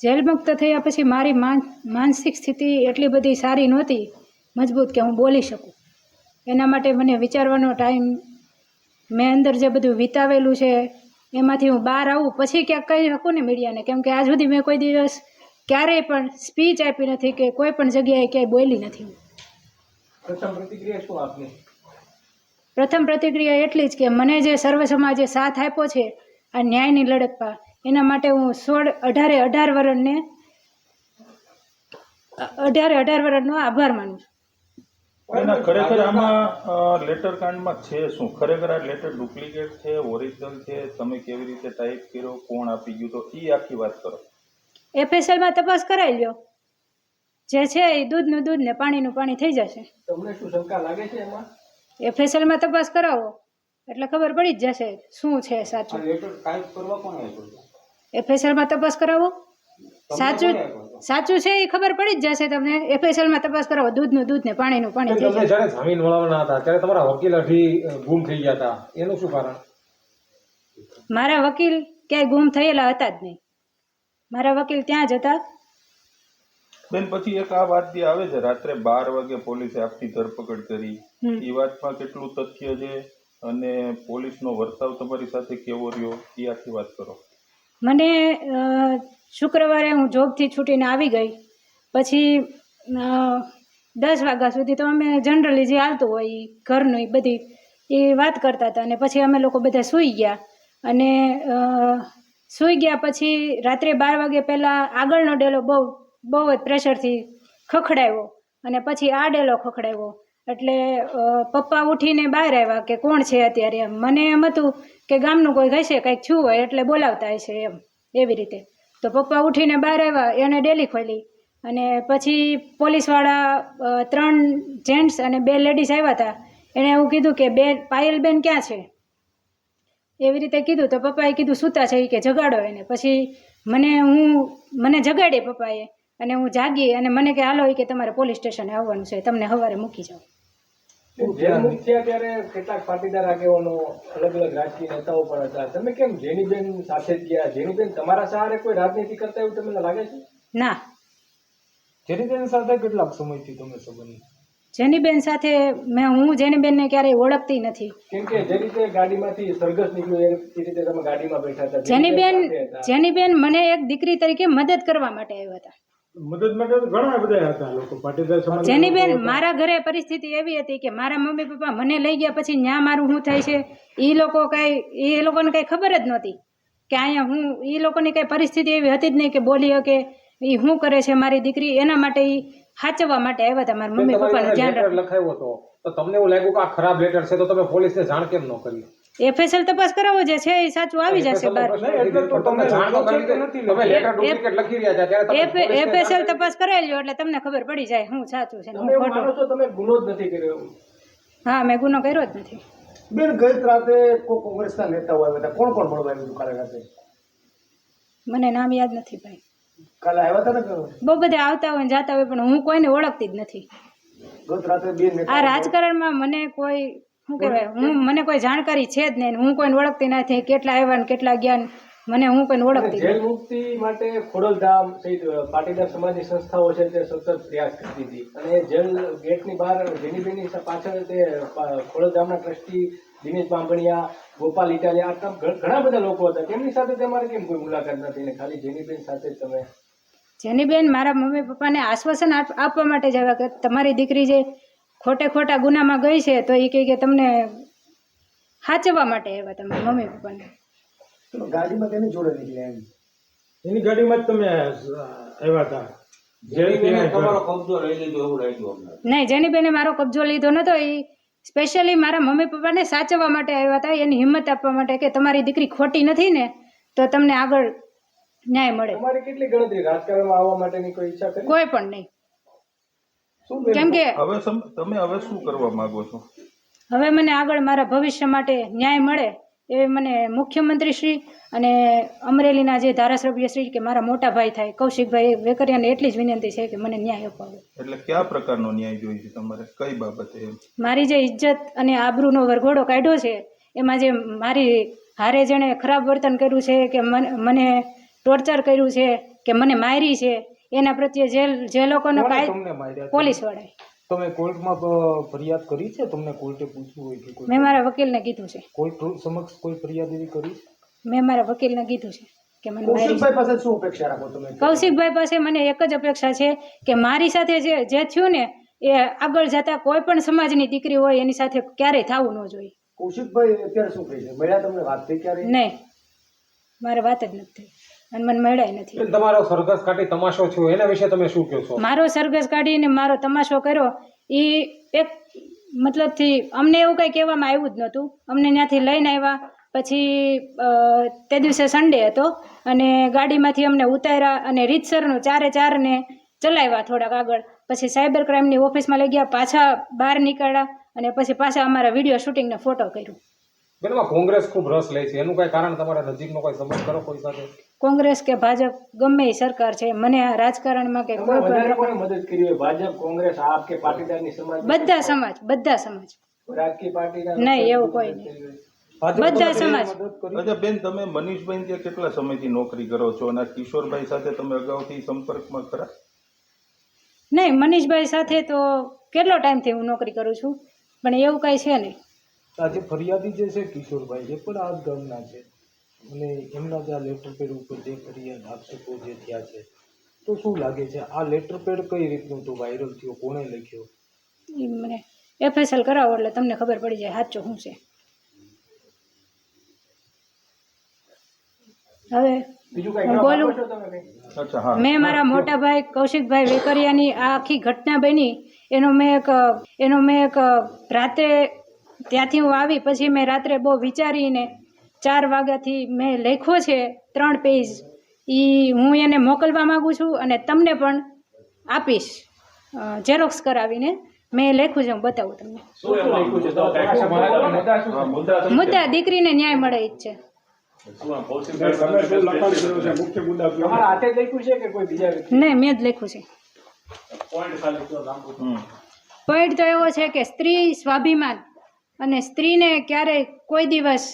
Jail મુક્ત થયા પછી મારી માન માનસિક સ્થિતિ એટલી બધી સારી નહોતી મજબૂત કે હું બોલી શકું. એના માટે મને વિચારવાનો ટાઈમ મેં અંદર જે બધું વિતાવેલું છે એમાંથી હું બહાર આવું. પછી ક્યાંક કહી શકું ને મીડિયાને કેમ કે આજ સુધી મેં કોઈ દિવસ ક્યારેય પણ સ્પીચ આપી નથી કે કોઈ પણ જગ્યાએ ક્યાંય બોલી નથી પ્રથમ પ્રતિક્રિયા શું આપની? પ્રથમ પ્રતિક્રિયા એટલી જ કે મને જે સર્વ સમાજે સાથ આપ્યો છે આ ન્યાયની લડતમાં એના માટે હું સોળ અઢારે અઢાર વર્ષને અઢારે અઢાર વર્ષનો આભાર માનું છું. ખરેખર આમાં લેટર કાંડમાં છે શું? ખરેખર આ લેટર ડુપ્લિકેટ છે ઓરિજિનલ છે? તમે કેવી રીતે ટાઈપ કર્યો? કોણ આપી ગયું? તો એ આખી વાત કરો. એફએસએલમાં તપાસ કરાવી લ્યો. જે છે એ દૂધનું દૂધ ને પાણીનું પાણી થઈ જશે. તમને શું શંકા લાગે છે એમાં? એફએસએલમાં તપાસ કરાવો. એટલે ખબર પડી જ જશે શું છે સાચું. લેટર ટાઈપ કરવા કોણ હતો? એફએસએલમાં તપાસ કરાવો? સાચું? સાચું છે એ ખબર પડી જ જશે તમને. એફએસએલમાં તપાસ કરાવો. દૂધનું દૂધ ને પાણીનું. પાણી તમને જ્યારે જામીન મળવાના હતા ત્યારે તમારા વકીલ અઢી ગુમ થઈ ગયા હતા. એનું શું કારણ? મારા વકીલ ક્યાંય ગુમ થયેલા હતા જ નહીં. મારા વકીલ ત્યાં જ હતા. બેન પછી એક આ વાત જે આવે છે રાત્રે બાર વાગે પોલીસે આપની ધરપકડ કરી. એ વાતમાં કેટલું તથ્ય છે? અને પોલીસનો વર્તાવ તમારી સાથે કેવો રહ્યો? એ આખી વાત કરો. મને શુક્રવારે હું જોબથી છૂટીને આવી ગઈ. પછી દસ વાગ્યા સુધી તો અમે જનરલી જે આવતું હોય એ ઘરનું એ બધી એ વાત કરતા હતા અને પછી અમે લોકો બધા સૂઈ ગયા. અને સૂઈ ગયા પછી રાત્રે બાર વાગે પહેલાં આગળનો ડેલો બહુ બહુ જ પ્રેશરથી ખખડાવ્યો અને પછી આ ડેલો ખખડાવ્યો એટલે પપ્પા ઉઠીને બહાર આવ્યા કે કોણ છે અત્યારે એમ. મને એમ હતું કે ગામનું કોઈ હશે કંઈક છું હોય એટલે બોલાવતા હશે એમ, એવી રીતે. તો પપ્પા ઉઠીને બહાર આવ્યા એણે ડેલી ખોલી. અને પછી પોલીસવાળા ત્રણ જેન્ટ્સ અને બે લેડીઝ આવ્યા હતા એણે એવું કીધું કે બેન પાયલબેન ક્યાં છે? એવી રીતે કીધું. તો પપ્પાએ કીધું, સૂતા છે એ કે જગાડો એને. પછી મને હું, મને જગાડી પપ્પાએ. અને હું જાગી અને મને કે હાલો કે તમારે પોલીસ સ્ટેશને આવવાનું છે તમને સવારે મૂકી જાઓ કેટલાક પાટીદાર આગેવાનો અલગ અલગ રાજકીય નેતાઓ પણ હતા. તમે કેમ જેનીબેન સાથે જ ગયા? જેનીબેન તમારા સહારે કોઈ રાજનીતિ કરતા એવું તમને લાગે છે? ના. જેની સાથે કેટલાક સમયથી તમે સંબંધ જેનીબેન સાથે મેં હું જેનીબેનને ક્યારેય ઓળખતી નથી. કેમ કે જે રીતે ગાડીમાંથી સરઘસ નીકળ્યો એ રીતે તમે ગાડીમાં બેઠા હતા. જેનીબેન. જેનીબેન મને એક દીકરી તરીકે મદદ કરવા માટે આવ્યા હતા. મદદ માટે તો ઘણા બધા હતા લોકો. પાટીદાર સમાજ જેનીબેન મારા ઘરે પરિસ્થિતિ એવી હતી કે મારા મમ્મી પપ્પા મને લઈ ગયા પછી ન્યા મારું શું થાય છે? એ લોકો કાંઈ એ લોકોને કાંઈ ખબર જ નહોતી કે અહીંયા હું એ લોકોની કાંઈ પરિસ્થિતિ એવી હતી જ નહીં કે બોલી શકે. એ શું કરે છે મારી દીકરી? એના માટે એ સાચવવા માટે આવ્યા હતા મારા મમ્મી પપ્પાને ધ્યાન લખાયો હતો. તો તમને એવું લાગ્યું કે આ ખરાબ લેટર છે તો તમે પોલીસને જાણ કેમ ન કરી? એફએસએલ તપાસ કરાવો જે છે એ સાચું આવી જશે બહાર. એફએસએલ તપાસ કરાવી લ્યો એટલે તમને ખબર પડી જાય હું સાચું છે હું ખોટું. તમે ગુનો જ નથી કર્યો હા મેં ગુનો કર્યો જ નથી. બેન ગઈ રાતે કોઈ કોંગ્રેસના નેતાઓ આવ્યા હતા. કોણ કોણ મળવા આવ્યું કાલે રાતે? મને નામ યાદ નથી ભાઈ. કાલે આવ્યા હતા ને બહુ બધા આવતા હોય ને જાતા હોય પણ હું કોઈને ઓળખતી જ નથી. ગત રાતે બે આ રાજકારણમાં મને કોઈ શું કહેવાય? હું મને કોઈ જાણકારી છે જ નહીં હું કોઈને ઓળખતી નથી કેટલા આવ્યા ને કેટલા ગયા ને મને હું કોઈને ઓળખતી જેલ મુક્તિ માટે ખોડલધામ સહિત પાટીદાર સમાજની સંસ્થાઓ છે તે સતત પ્રયાસ કરતી હતી. અને જેલ ગેટની બહાર જેનીબેનની પાછળ તે ખોડલધામના ટ્રસ્ટી દિનેશ બાંભણિયા ગોપાલ ઇટાલિયા આ ઘણા બધા લોકો હતા. તેમની સાથે તમારે કેમ કોઈ મુલાકાત નથી ને ખાલી જેનીબેન સાથે જ તમે? જેની બેન મારા મમ્મી પપ્પાને આશ્વાસન આપવા માટે જ આવ્યા કે તમારી દીકરી જે ખોટે ખોટા ગુનામાં ગઈ છે તો એ કહે કે તમને સાચવવા માટે આવ્યા તમે મમ્મી પપ્પાને. ગાડીમાં તેની જોડે નીકળ્યા એમ? એની ગાડીમાં જ તમે આવ્યા હતા. નહીં જેની બેને મારો કબજો લીધો નતો એ સ્પેશિયલી મારા મમ્મી પપ્પાને સાચવવા માટે આવ્યા હતા એની હિંમત આપવા માટે કે તમારી દીકરી ખોટી નથી ને તો તમને આગળ ન્યાય મળે. તમારી કેટલી ગણતરી? રાજકારણમાં આવવા માટેની કોઈ ઈચ્છા કરી? કોઈ પણ નહીં? કેમ કે હવે તમે હવે શું કરવા માંગો છો? હવે મને આગળ મારા ભવિષ્ય માટે ન્યાય મળે એ મને મુખ્યમંત્રી શ્રી અને અમરેલીના જે ધારાસભ્ય શ્રી કે મારા મોટા ભાઈ થાય કૌશિકભાઈ વેકરિયાને એટલી જ વિનંતી છે કે મને ન્યાય અપાવો. એટલે કયા પ્રકારનો ન્યાય જોઈએ છે તમારે? કઈ બાબતે મારી જે ઇજ્જત અને આબરૂનો વરઘોડો કાઢ્યો છે એમાં જે મારી હારે જેણે ખરાબ વર્તન કર્યું છે કે મને મને ટોર્ચર કર્યું છે કે મને મારી છે એના પ્રત્યે જે જે લોકોનો કોણે કાય તમને માર્યા છે? પોલીસવાળાએ તમે કોર્ટમાં ફરિયાદ કરી છે? તમને કોર્ટે પૂછવું હોય કે મેં મારા વકીલને કીધું છે. કોર્ટ સમક્ષ કોઈ ફરિયાદ એવી કરી મેં મારા વકીલને કીધું છે કે મને કૌશિકભાઈ પાસે શું અપેક્ષા રાખો તમે? કૌશિકભાઈ પાસે મને એક જ અપેક્ષા છે કે મારી સાથે જે જે થયું ને એ આગળ જતા કોઈ પણ સમાજની દીકરી હોય એની સાથે ક્યારેય થવું ન જોઈએ. કૌશિકભાઈ અત્યારે શું કહે છે? મળ્યા તમને વાત થઈ ક્યારે નહીં. મારે વાત જ નથી થઈ. અને મને મળ્યા નથી. તમારો સરઘસ કાઢી તમાશો થયો એના વિશે તમે શું કહો છો? મારો સરઘસ કાઢીને મારો તમાશો કર્યો એ એક મતલબથી અમને એવું કંઈ કહેવામાં આવ્યું જ નહોતું. અમને ત્યાંથી લઈને આવ્યા પછી તે દિવસે સન્ડે હતો અને ગાડીમાંથી અમને ઉતાર્યા અને રીતસરનું ચારે ચારને ચલાવ્યા થોડાક આગળ. પછી સાયબર ક્રાઇમની ઓફિસમાં લઈ ગયા પાછા બહાર નીકળ્યા અને પછી પાછા અમારા વીડિયો શૂટિંગને ફોટો કર્યું. કોંગ્રેસ ખૂબ રસ લે છે. એનું કઈ કારણ તમારા નજીકનો કોઈ સંબંધ કરો કોઈ સાથે? કોંગ્રેસ કે ભાજપ ગમે એ સરકાર છે મને આ રાજકારણમાં કે કોઈ પણ મદદ કરી હોય? ભાજપ કોંગ્રેસ આપ કે પાટીદારની સમાજ? બધા સમાજ બધા સમાજ. રાજકીય પાર્ટીના નહીં, એવું કોઈ નહીં. બધા સમાજ. અચ્છા બેન તમે મનીષભાઈ ત્યાં કેટલા સમયથી નોકરી કરો છો? અને કિશોરભાઈ સાથે તમે અગાઉથી સંપર્કમાં ખરા? નહીં મનીષભાઈ સાથે તો કેટલો ટાઈમથી હું નોકરી કરું છું? પણ એવું કાંઈ છે નહીં. આજે ફરિયાદી જે છે કિશોરભાઈ એ પણ આ ગામના છે. અને એમના જે આ લેટર પેડ ઉપર જે ફરિયાદ આક્ષેપો જે થયા છે તો શું લાગે છે? આ લેટર પેડ કઈ રીતનું તો વાયરલ થયો? કોણે લખ્યો? એ મને એફએસએલ કરાવો એટલે તમને ખબર પડી જાય સાચો શું છે. હવે બોલું? મેં મારા મોટા ભાઈ કૌશિકભાઈ વેકરિયાની આ આખી ઘટના બની. એનો મેં એક એનો મેં એક રાતે ત્યાંથી હું આવી પછી મેં રાત્રે બહુ વિચારીને ચાર વાગ્યાથી મેં લખ્યો છે ત્રણ પેજ એ હું એને મોકલવા માગું છું અને તમને પણ આપીશ. ઝેરોક્સ કરાવીને મેં લખ્યું છે હું બતાવું તમને. મુદ્દા શું છે? મુદ્દા દીકરીને ન્યાય મળે એ જ છે. તમારા હાથે જ લખ્યું છે કે કોઈ બીજા વ્યક્તિ? નહીં મેં જ લખ્યું છે. પોઈન્ટ તો એવો છે કે સ્ત્રી સ્વાભિમાન અને સ્ત્રીને ક્યારેય કોઈ દિવસ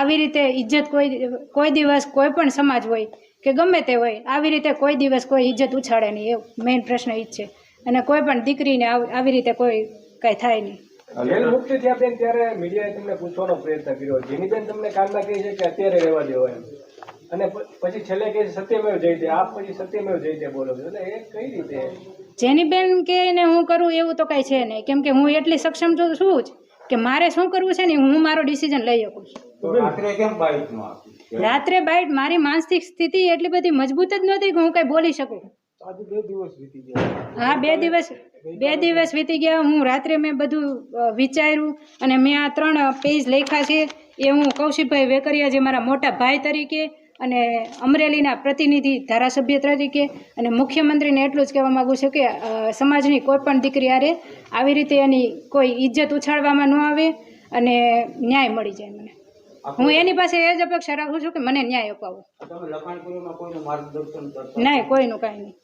આવી રીતે ઇજ્જત કોઈ કોઈ દિવસ કોઈ પણ સમાજ હોય કે ગમે તે હોય આવી રીતે કોઈ દિવસ કોઈ ઇજ્જત ઉછાળે નહીં એવું મેઇન પ્રશ્ન એ જ છે. અને કોઈ પણ દીકરીને આવી રીતે કોઈ કાંઈ થાય નહીં. જેલ મુક્ત થયા બેન ત્યારે મીડિયાએ તમને પૂછવાનો પ્રયત્ન કર્યો. જેની બેન તમને કાલના કહે છે કે અત્યારે રહેવા દેવો એમ. અને પછી છેલ્લે કહે સત્યમેવ જયતે આપ પછી સત્યમેવ જયતે બોલો છો. એટલે એ કઈ રીતે? જેની બેન કે ને હું કરું એવું તો કાંઈ છે નહીં. કેમ કે હું એટલી સક્ષમ છું છું જ કે મારે શું કરવું છે ને હું મારો ડિસિઝન લઈ શકું છું. રાત્રે કેમ બાઇકમાં આપી? રાત્રે બાઈટ મારી માનસિક સ્થિતિ એટલી બધી મજબૂત જ નહોતી કે હું કંઈ બોલી શકું. આજે બે દિવસ વીતી ગયા. હા બે દિવસ બે દિવસ વીતી ગયા. હું રાત્રે મેં બધું વિચાર્યું અને મેં આ ત્રણ પેજ લખ્યા છે. એ હું કૌશિકભાઈ વેકરિયા જે મારા મોટા ભાઈ તરીકે અને અમરેલીના પ્રતિનિધિ ધારાસભ્ય તરીકે અને મુખ્યમંત્રીને એટલું જ કહેવા માગું છું કે સમાજની કોઈ પણ દીકરી આરે આવી રીતે એની કોઈ ઇજ્જત ઉછાળવામાં ન આવે અને ન્યાય મળી જાય મને. હું એની પાસે એ જ અપેક્ષા રાખું છું કે મને ન્યાય અપાવો. નહીં કોઈનું કાંઈ નહીં.